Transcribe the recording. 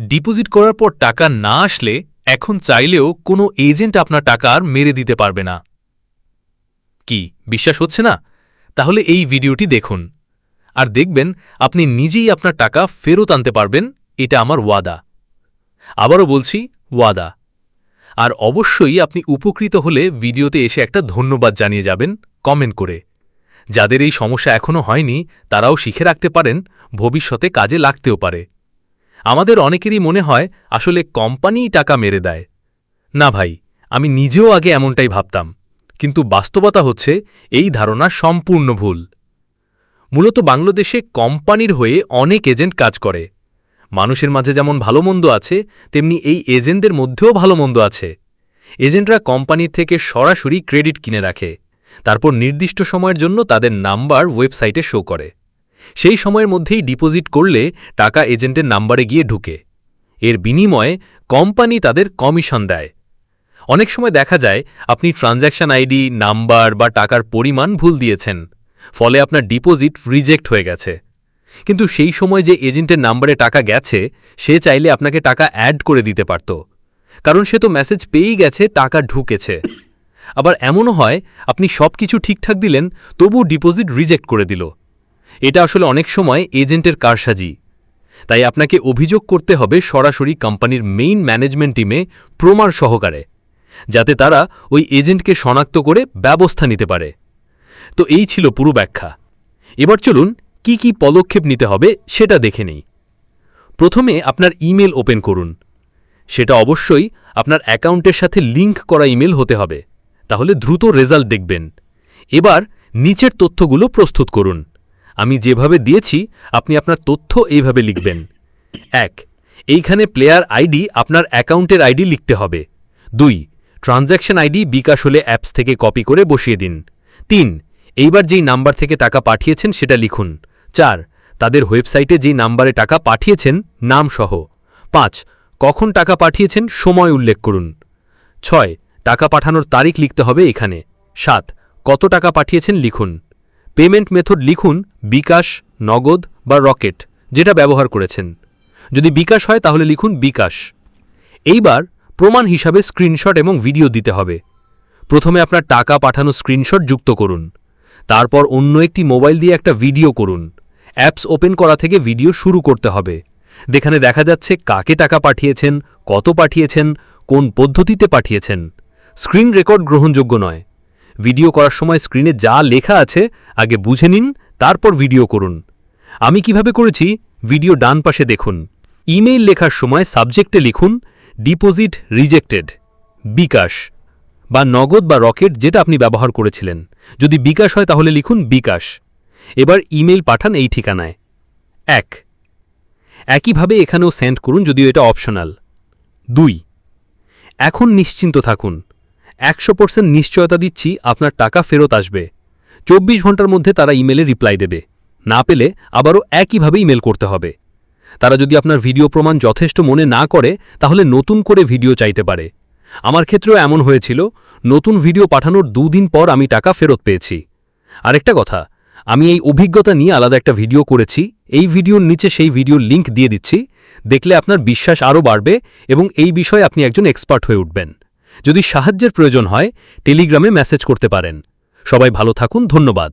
Deposit করার পর টাকা না আসলে এখন চাইলেও কোনো এজেন্ট আপনার টাকা আর মেরে দিতে পারবে না। কি, বিশ্বাস হচ্ছে না? তাহলে এই ভিডিওটি দেখুন। আর দেখবেন, আপনি নিজেই আপনার টাকা ফেরত আনতে পারবেন, এটা আমার ওয়াদা। আবারও বলছি, ওয়াদা। আর অবশ্যই আপনি উপকৃত হলে ভিডিওতে এসে একটা ধন্যবাদ জানিয়ে যাবেন, কমেন্ট করে। যাদের এই সমস্যা এখনও হয়নি, তারাও শিখে রাখতে পারেন, ভবিষ্যতে কাজে লাগতেও পারে। আমাদের অনেকেরই মনে হয় আসলে কোম্পানিই টাকা মেরে দেয়। না ভাই, আমি নিজেও আগে এমনটাই ভাবতাম, কিন্তু বাস্তবতা হচ্ছে এই ধারণা সম্পূর্ণ ভুল। মূলত বাংলাদেশে কোম্পানির হয়ে অনেক এজেন্ট কাজ করে। মানুষের মাঝে যেমন ভালো মন্দ আছে, তেমনি এই এজেন্টদের মধ্যেও ভালো মন্দ আছে। এজেন্টরা কোম্পানির থেকে সরাসরি ক্রেডিট কিনে রাখে, তারপর নির্দিষ্ট সময়ের জন্য তাদের নাম্বার ওয়েবসাইটে শো করে। সেই সময়ের মধ্যেই ডিপোজিট করলে টাকা এজেন্টের নাম্বারে গিয়ে ঢুকে। এর বিনিময়ে কোম্পানি তাদের কমিশন দেয়। অনেক সময় দেখা যায়, আপনি ট্রানজ্যাকশন আইডি, নাম্বার বা টাকার পরিমাণ ভুল দিয়েছেন, ফলে আপনার ডিপোজিট রিজেক্ট হয়ে গেছে। কিন্তু সেই সময় যে এজেন্টের নাম্বারে টাকা গেছে, সে চাইলে আপনাকে টাকা অ্যাড করে দিতে পারত, কারণ সে তো মেসেজ পেয়েই গেছে, টাকা ঢুকেছে। আবার এমনও হয়, আপনি সব কিছু ঠিকঠাক দিলেন তবু ডিপোজিট রিজেক্ট করে দিল। এটা আসলে অনেক সময় এজেন্টের কারসাজি। তাই আপনাকে অভিযোগ করতে হবে সরাসরি কোম্পানির মেইন ম্যানেজমেন্ট টিমে প্রমাণ সহকারে, যাতে তারা ওই এজেন্টকে শনাক্ত করে ব্যবস্থা নিতে পারে। তো এই ছিল পুরো ব্যাখ্যা। এবার চলুন কি কি পদক্ষেপ নিতে হবে সেটা দেখে নেই। প্রথমে আপনার ইমেল ওপেন করুন। সেটা অবশ্যই আপনার অ্যাকাউন্টের সাথে লিংক করা ইমেল হতে হবে। তাহলে দ্রুত রেজাল্ট দেখবেন। এবার নিচের তথ্যগুলো প্রস্তুত করুন। আমি যেভাবে দিয়েছি, আপনি আপনার তথ্য এইভাবে লিখবেন। এক, এইখানে প্লেয়ার আইডি আপনার অ্যাকাউন্টের আইডি লিখতে হবে। দুই ট্রানজ্যাকশন আইডি বিকাশ হলে অ্যাপস থেকে কপি করে বসিয়ে দিন। তিন, এইবার যেই নাম্বার থেকে টাকা পাঠিয়েছেন সেটা লিখুন। চার, তাদের ওয়েবসাইটে যেই নাম্বারে টাকা পাঠিয়েছেন নাম সহ পাঁচ, কখন টাকা পাঠিয়েছেন, সময় উল্লেখ করুন। ছয়, টাকা পাঠানোর তারিখ লিখতে হবে এখানে। সাত, কত টাকা পাঠিয়েছেন, লিখুন। পেমেন্ট মেথড লিখুন বিকাশ, নগদ বা রকেট, যেটা ব্যবহার করেছেন। যদি বিকাশ হয়, তাহলে লিখুন বিকাশ। এইবার প্রমাণ হিসাবে স্ক্রিনশট এবং ভিডিও দিতে হবে। প্রথমে আপনার টাকা পাঠানো স্ক্রিনশট যুক্ত করুন। তারপর অন্য একটি মোবাইল দিয়ে একটা ভিডিও করুন। অ্যাপস ওপেন করা থেকে ভিডিও শুরু করতে হবে। যেখানে দেখা যাচ্ছে কাকে টাকা পাঠিয়েছেন, কত পাঠিয়েছেন, কোন পদ্ধতিতে পাঠিয়েছেন। স্ক্রিন রেকর্ড গ্রহণযোগ্য নয়। ভিডিও করার সময় স্ক্রিনে যা লেখা আছে, আগে বুঝে নিন, তারপর ভিডিও করুন। আমি কীভাবে করেছি? ভিডিও ডান পাশে দেখুন। ইমেইল লেখার সময় সাবজেক্টে লিখুন, ডিপোজিট রিজেক্টেড বিকাশ, বা নগদ বা রকেট যেটা আপনি ব্যবহার করেছিলেন। যদি বিকাশ হয় তাহলে লিখুন, বিকাশ এবার ইমেইল পাঠান এই ঠিকানায়। এক। একইভাবে এখানেও সেন্ড করুন, যদিও এটা অপশনাল। দুই। এখন নিশ্চিন্ত থাকুন। একশো পার্সেন্ট নিশ্চয়তা দিচ্ছি আপনার টাকা ফেরত আসবে। চব্বিশ ঘণ্টার মধ্যে তারা ইমেলে রিপ্লাই দেবে। না পেলে আবারও একইভাবে ইমেল করতে হবে। তারা যদি আপনার ভিডিও প্রমাণ যথেষ্ট মনে না করে, তাহলে নতুন করে ভিডিও চাইতে পারে। আমার ক্ষেত্রেও এমন হয়েছিল, নতুন ভিডিও পাঠানোর দুদিন পর আমি টাকা ফেরত পেয়েছি। আরেকটা কথা, আমি এই অভিজ্ঞতা নিয়ে আলাদা একটা ভিডিও করেছি, এই ভিডিওর নিচে সেই ভিডিওর লিংক দিয়ে দিচ্ছি, দেখলে আপনার বিশ্বাস আরও বাড়বে এবং এই বিষয়ে আপনি একজন এক্সপার্ট হয়ে উঠবেন। যদি সাহায্যের প্রয়োজন হয় টেলিগ্রামে মেসেজ করতে পারেন। সবাই ভালো থাকুন ধন্যবাদ।